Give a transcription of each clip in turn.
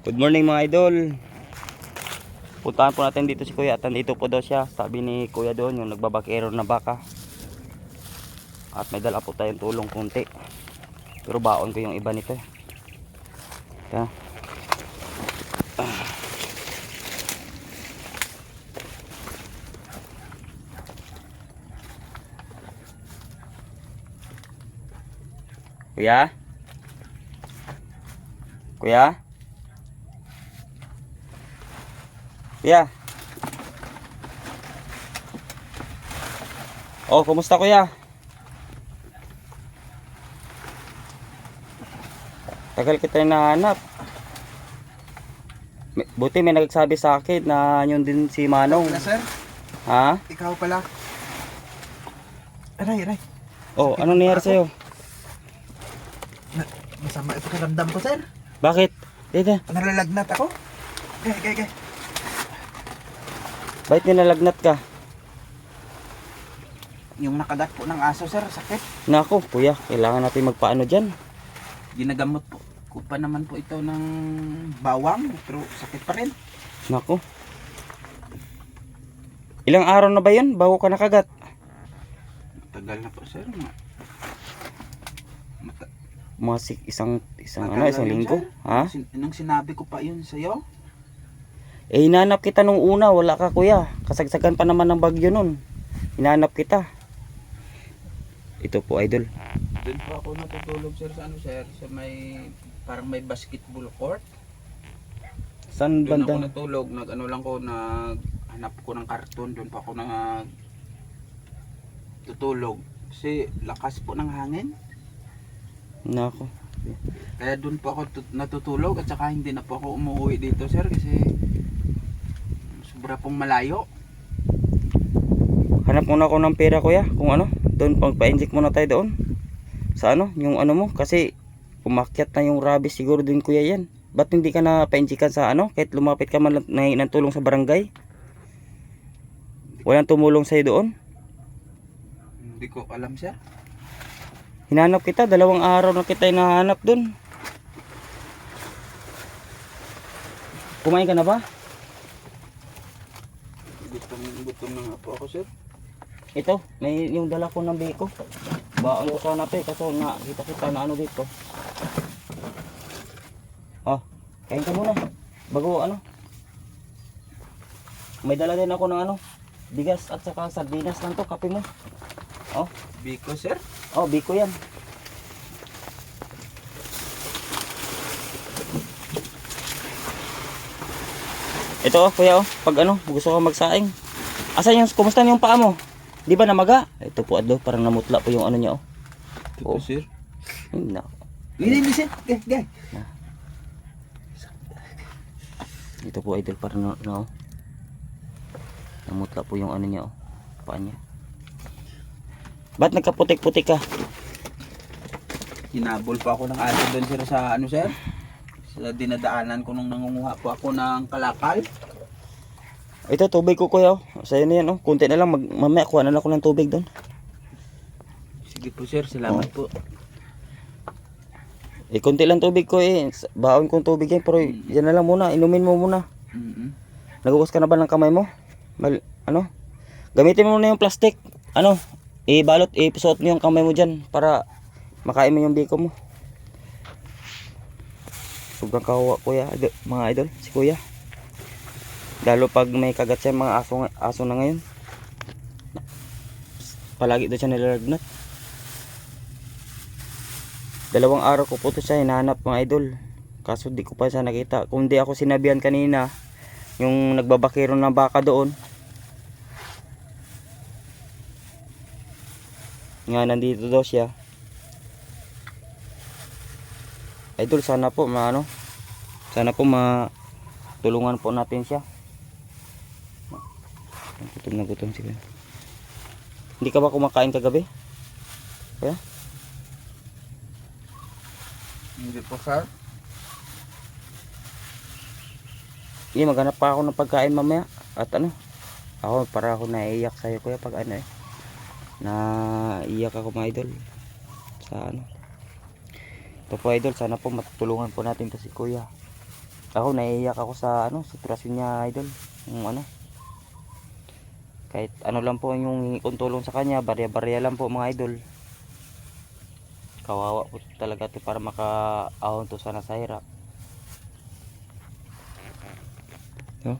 Good morning mga idol. Puntahan po natin dito si Kuya at nandito po daw siya. Sabi ni Kuya doon yung nagbabakero na baka. At may dala po tayong tulong kunti. Pero baon ko yung iba nito eh. Kaya. Kuya? Kuya? Kuya? Oh, kumusta kuya? Tagal kita nahanap. Buti may nagsabi sa akin na yun din si Manong. Wala sir, Ha? ikaw pala. Aray, aray. Oh, anong nangyari sa'yo? Na- Masama ito karamdam ko sir. Bakit? Dito, Nalalagnat ako. Gay, gay, gay. Bakit nilalagnat ka? Yung nakagat po ng aso sir, sakit. Nako, kuya, kailangan natin magpaano dyan. Ginagamot po ko pa naman po ito ng bawang, pero sakit pa rin. Nako. Ilang araw na ba yun bago ka nakagat? Tagal na po sir. Ma- Mata- Mga isang, isang matagal ano, isang linggo? Ha? Sin- nung sinabi ko pa yun sa'yo, Eh, hinanap kita nung una, wala ka kuya. Kasagsagan pa naman ng bagyo nun. Hinanap kita. Ito po, idol. doon po ako natutulog sir sa ano sir, sa may parang may basketball court. Saan Doon ako banda? natulog, nag ano lang ko, nag hanap ko ng karton, doon pa ako nag tutulog. Kasi lakas po ng hangin. Nako. Kaya doon po ako tut- natutulog at saka hindi na po ako umuwi dito sir kasi sobra pong malayo. Hanap muna ako ng pera kuya. Kung ano, doon pagpa-inject muna tayo doon. Sa ano, yung ano mo. Kasi umakyat na yung rabies siguro din kuya yan. Ba't hindi ka na pa-injectan sa ano? Kahit lumapit ka man ng ng tulong sa barangay. Walang tumulong sa'yo doon. Hindi ko alam sir. Hinanap kita, dalawang araw na kita hinahanap doon. Kumain ka na ba? Gutom, na nga po ako sir. Ito, may yung dala ko ng biko. Baon ko sana to eh, kaso nakita kita na ano dito. Oh, kain ka muna. Bago ano. May dala din ako ng ano, bigas at saka sardinas lang to, kape mo. Oh, Biko sir. oh, biko yan. Ito oh, kuya oh, pag ano, gusto ko magsaing. Asan yung, kumusta yung paa mo? Di ba namaga? Ito po adlo, parang namutla po yung ano niya oh. Ito Oo. sir. Ay, na. Hindi, hindi sir. Gay. Ito po idol, parang na, na oh. Namutla po yung ano niya oh. Paa niya. Ba't nagkaputik-putik ka? Hinabol pa ako ng aso doon sir sa ano sir. Sa dinadaanan ko nung nangunguha po ako ng kalakal. Ito tubig ko kuya oh. Sa'yo na yan oh. Kunti na lang, mag, mamaya kuha na lang ako ng tubig doon. Sige po sir, salamat po. Eh, kunti lang tubig ko eh. Baon kong tubig yan, pero yan na lang muna. Inumin mo muna. Mm-mm. Nagugas ka na ba ng kamay mo? Mal, ano? Gamitin mo muna yung plastic. Ano? Ibalot, ipusot mo yung kamay mo dyan para makain mo yung biko mo. Sobrang kawawa kuya, mga idol, si kuya. Lalo pag may kagat siya mga aso, aso na ngayon. Palagi doon siya nilalagnat. Dalawang araw ko po ito siya hinahanap mga idol. Kaso di ko pa siya nakita. Kung di ako sinabihan kanina, yung nagbabakero ng baka doon. Nga nandito daw siya. Idol, sana po maano. Sana po matulungan po natin siya. Gutom na gutom siya. Hindi ka ba kumakain kagabi? Kaya? Hindi po sir. Hindi, maghanap pa ako ng pagkain mamaya. At ano, ako para ako naiiyak sa'yo kuya pag ano eh. Naiiyak ako mga idol. Sa ano. Ito po idol, sana po matutulungan po natin to si kuya. ako naiiyak ako sa ano sitwasyon niya idol yung ano kahit ano lang po yung tulong sa kanya barya-barya lang po mga idol. Kawawa po talaga to para makaahon to sana sa hirap no?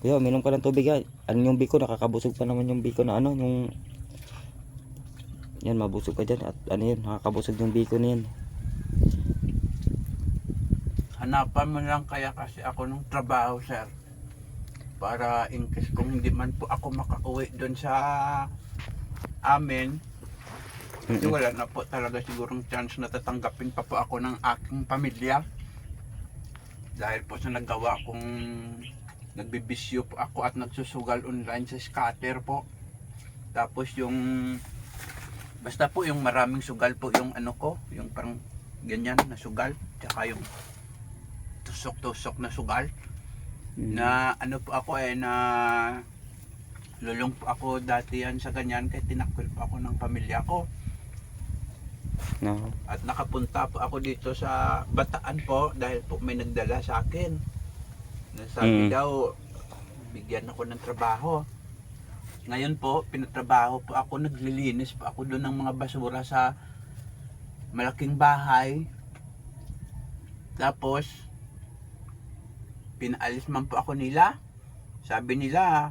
kuya uminom ka ng tubig ha? Ano yung biko? Nakakabusog pa naman yung biko na ano yung yan mabusog ka dyan at ano yun nakakabusog yung biko na yan Hanapan mo lang kaya kasi ako ng trabaho, sir. Para in case kung hindi man po ako makauwi doon sa amin, kasi wala na po talaga sigurong chance na tatanggapin pa po ako ng aking pamilya. Dahil po sa nagawa kong nagbibisyo po ako at nagsusugal online sa scatter po. Tapos yung basta po yung maraming sugal po yung ano ko, yung parang ganyan na sugal, tsaka yung tusok-tusok na sugal Mm. na ano po ako eh na lulong po ako dati yan sa ganyan kaya tinakwil po ako ng pamilya ko no. at nakapunta po ako dito sa Bataan po dahil po may nagdala sa akin na Mm. sabi daw bigyan ako ng trabaho ngayon po pinatrabaho po ako naglilinis po ako doon ng mga basura sa malaking bahay tapos pinaalis man po ako nila sabi nila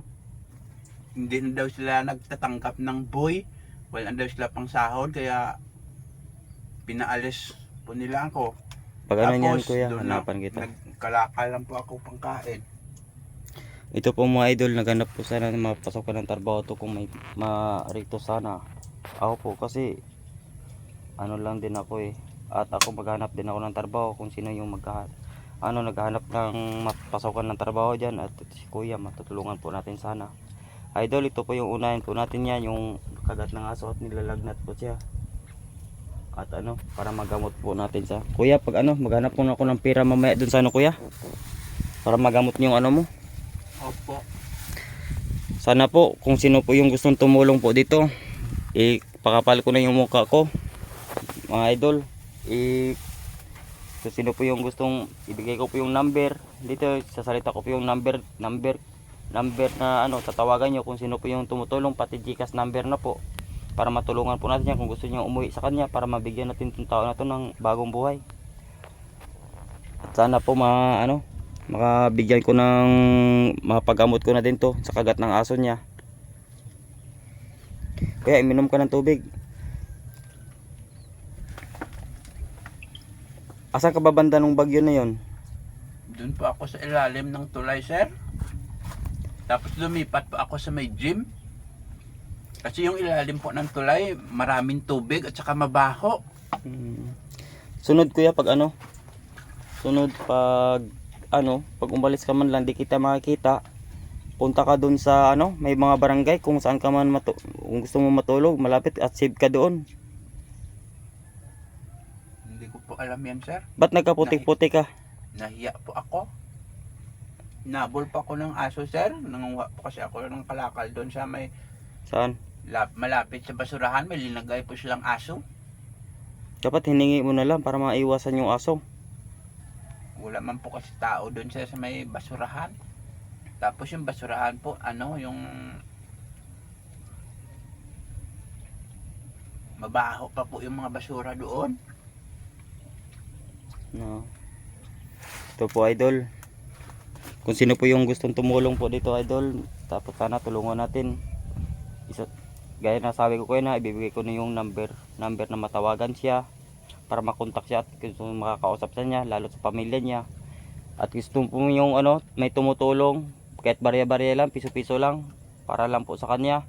hindi na daw sila nagtatanggap ng boy wala na daw sila pang sahod kaya pinaalis po nila ako Pag ano Tapos, kuya, na- hanapan kita. nagkalakal lang po ako pangkain Ito po mga idol, naghanap po sana mapasok ka ng trabaho to kung may ma-rito sana. Ako po kasi ano lang din ako eh. At ako maghanap din ako ng trabaho kung sino yung magka ano naghahanap ng mapasokan ng trabaho diyan at si Kuya matutulungan po natin sana. Idol, ito po yung unahin po natin yan, yung kagat ng aso at nilalagnat po siya. At ano, para magamot po natin sa Kuya, pag ano, maghanap po ako ng pera mamaya dun sa ano Kuya. Para magamot niyo yung ano mo. opo Sana po kung sino po yung gustong tumulong po dito, ipakapal ko na yung mukha ko. Mga idol, i kung sino po yung gustong ibigay ko po yung number? Dito sasalita ko po yung number number number na ano tatawagan nyo kung sino po yung tumutulong pati Gcash number na po para matulungan po natin yan kung gusto niyo umuwi sa kanya para mabigyan natin itong tao na to ng bagong buhay. At sana po ma ano makabigyan ko ng mapagamot ko na din to sa kagat ng aso niya. Kaya iminom ka ng tubig asan ka ba banda ng bagyo na yon doon po ako sa ilalim ng tulay sir. Tapos lumipat po ako sa may gym. Kasi yung ilalim po ng tulay maraming tubig at saka mabaho. Hmm. sunod kuya pag ano? Sunod pag ano? Pag umalis ka man lang di kita makikita. Punta ka dun sa ano? May mga barangay kung saan ka man matu- kung gusto mo matulog malapit at save ka doon po alam yan sir. Ba't nagkaputik-putik ka? Nahiya po ako. Nabol pa ako ng aso sir. Nangunguha po kasi ako ng kalakal doon sa may saan? Lap, malapit sa basurahan. May linagay po silang aso. Dapat hiningi mo na lang para maiwasan yung aso. Wala man po kasi tao doon sa, sa may basurahan. Tapos yung basurahan po ano yung mabaho pa po yung mga basura doon No. Ito po idol. Kung sino po yung gustong tumulong po dito idol, tapos sana tulungan natin. Isa, gaya na sabi ko kayo na, ibibigay ko na yung number, number na matawagan siya para makontak siya at gusto makakausap sa niya, lalo sa pamilya niya. At gusto po yung ano, may tumutulong, kahit barya-barya lang, piso-piso lang, para lang po sa kanya.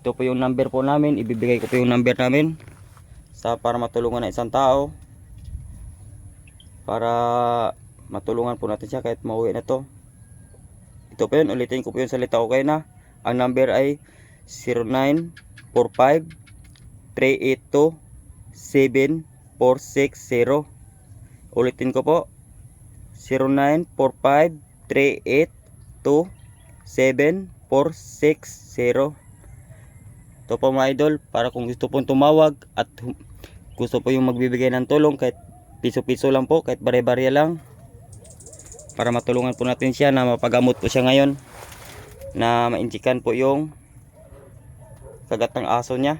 Ito po yung number po namin, ibibigay ko po yung number namin sa para matulungan ng isang tao para matulungan po natin siya kahit mauwi na to. Ito po yun ulitin ko po yung salita ko kayo na. Ang number ay 0945 382 7460 ulitin ko po. 0945 382 7460 ito po mga idol para kung gusto pong tumawag at gusto po yung magbibigay ng tulong kahit piso-piso lang po kahit bare-bare lang. Para matulungan po natin siya na mapagamot po siya ngayon na maintikan po yung kagat ng aso niya.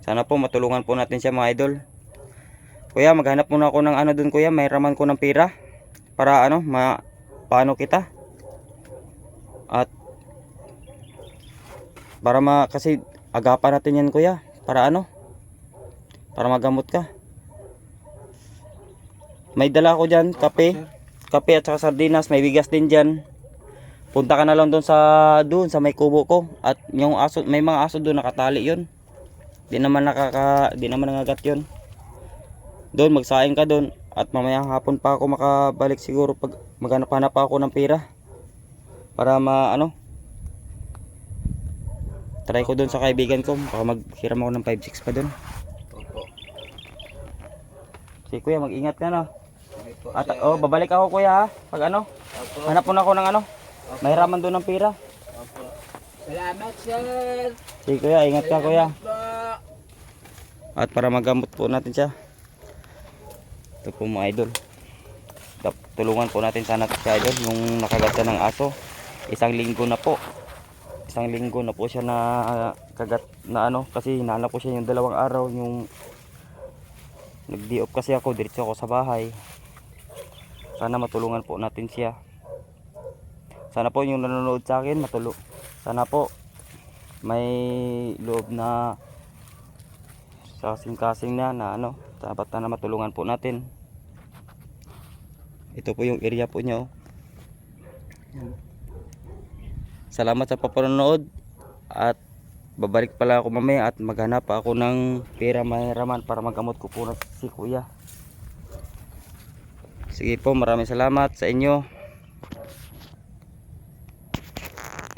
Sana po matulungan po natin siya mga idol. Kuya maghanap muna ako ng ano dun kuya. May raman ko ng pira para ano ma paano kita. At para ma kasi agapan natin yan kuya. Para ano para magamot ka may dala ako dyan kape. Kape at saka sardinas may bigas din dyan. Punta ka na lang doon sa doon sa may kubo ko. At yung aso may mga aso doon nakatali yun. Di naman nakaka di naman nangagat yun. Doon magsaing ka doon. At mamayang hapon pa ako makabalik siguro pag maghanap-hanap pa ako ng pera. Para ma ano? Try ko doon sa kaibigan ko. Baka maghiram ako ng 5-6 pa doon. Opo. si kuya mag-ingat ka na. po, at oh babalik ako kuya ha? Pag ano? Opo. hanap mo na ako ng ano? Mahiraman doon ng pera Opo. Salamat, sir. si kuya ingat ka kuya. Po. at para magamot po natin siya. Ito po mga idol. Tulungan po natin sana si idol yung nakagat siya ng aso. Isang linggo na po. Isang linggo na po siya na kagat na ano kasi hinanap po siya yung dalawang araw yung nag off kasi ako diretso ako sa bahay sana matulungan po natin siya. Sana po yung nanonood sa akin matulog sana po may loob na sa kasing-kasing na na ano dapat na matulungan po natin. Ito po yung area po niya oh. Salamat sa papanonood at babalik pala ako mamaya at maghanap ako ng pera mahiraman para magamot ko po na si kuya sige po maraming salamat sa inyo